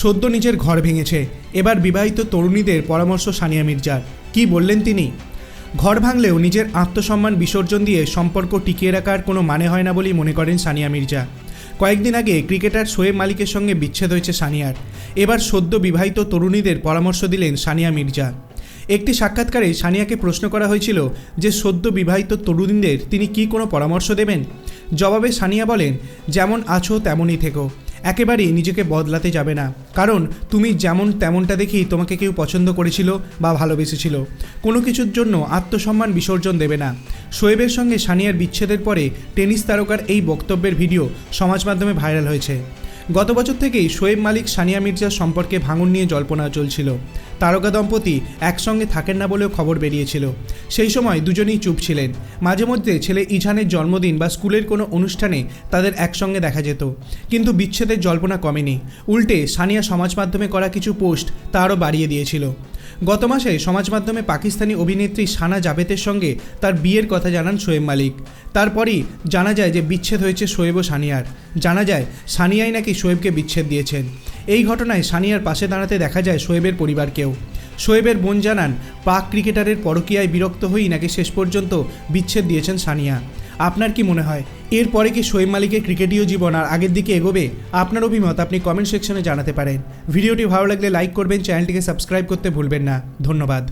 সদ্য নিজের ঘর ভেঙেছে। এবার বিবাহিত তরুণীদের পরামর্শ সানিয়া মির্জার। কি বললেন তিনি? ঘর ভাঙলেও নিজের আত্মসম্মান বিসর্জন দিয়ে সম্পর্ক টিকিয়ে রাখার কোনো মানে হয় না বলেই মনে করেন সানিয়া মির্জা। কয়েকদিন আগে ক্রিকেটার শোয়েব মালিকের সঙ্গে বিচ্ছেদ হয়েছে সানিয়ার। এবার সদ্য বিবাহিত তরুণীদের পরামর্শ দিলেন সানিয়া মির্জা। একটি সাক্ষাৎকারে সানিয়াকে প্রশ্ন করা হয়েছিল যে, সদ্য বিবাহিত তরুণীদের তিনি কি কোনো পরামর্শ দেবেন? জবাবে সানিয়া বলেন, যেমন আছো, তেমনই থেকো। একেবারেই নিজেকে বদলাতে যাবে না। কারণ তুমি যেমন তেমনটা দেখেই তোমাকে কেউ পছন্দ করেছিল বা ভালোবেসেছিল। কোনো কিছুর জন্য আত্মসম্মান বিসর্জন দেবে না। শোয়েবের সঙ্গে সানিয়ার বিচ্ছেদের পরে টেনিস তারকার এই বক্তব্যের ভিডিও সমাজ মাধ্যমে ভাইরাল হয়েছে। গত বছর থেকেই শোয়েব মালিক, সানিয়া মির্জার সম্পর্কে ভাঙন নিয়ে জল্পনা চলছিল। তারকা দম্পতি একসঙ্গে থাকেন না বলেও খবর বেরিয়েছিল। সেই সময় দুজনেই চুপ ছিলেন। মাঝে মধ্যে ছেলে ইজানের জন্মদিন বা স্কুলের কোনো অনুষ্ঠানে তাদের একসঙ্গে দেখা যেত। কিন্তু বিচ্ছেদের জল্পনা কমেনি। উল্টে সানিয়া সমাজ মাধ্যমে করা কিছু পোস্ট তা আরও বাড়িয়ে দিয়েছিল। গত মাসে সমাজ মাধ্যমে পাকিস্তানি অভিনেত্রী সানা জাভেদের সঙ্গে তার বিয়ের কথা জানান শোয়েব মালিক। তারপরই জানা যায় যে বিচ্ছেদ হয়েছে শোয়েব ও সানিয়ার। জানা যায়, সানিয়াই নাকি শোয়েবকে বিচ্ছেদ দিয়েছেন। এই ঘটনায় সানিয়ার পাশে দাঁড়াতে দেখা যায় শোয়েবের পরিবারকেও। শোয়েবের বোন জানান, পাক ক্রিকেটারের পরকীয়ায় বিরক্ত হয়েই নাকি শেষ পর্যন্ত বিচ্ছেদ দিয়েছেন সানিয়া। আপনার কি মনে হয় এরপরে কি শোয়েব মালিকের ক্রিকেটীয় জীবন আর আগের দিকে এগোবে? আপনার অভিমত আপনি কমেন্ট সেকশনে জানাতে পারেন। ভিডিওটি ভালো লাগলে লাইক করবেন চ্যানেলটিকে সাবস্ক্রাইব করতে ভুলবেন না। ধন্যবাদ।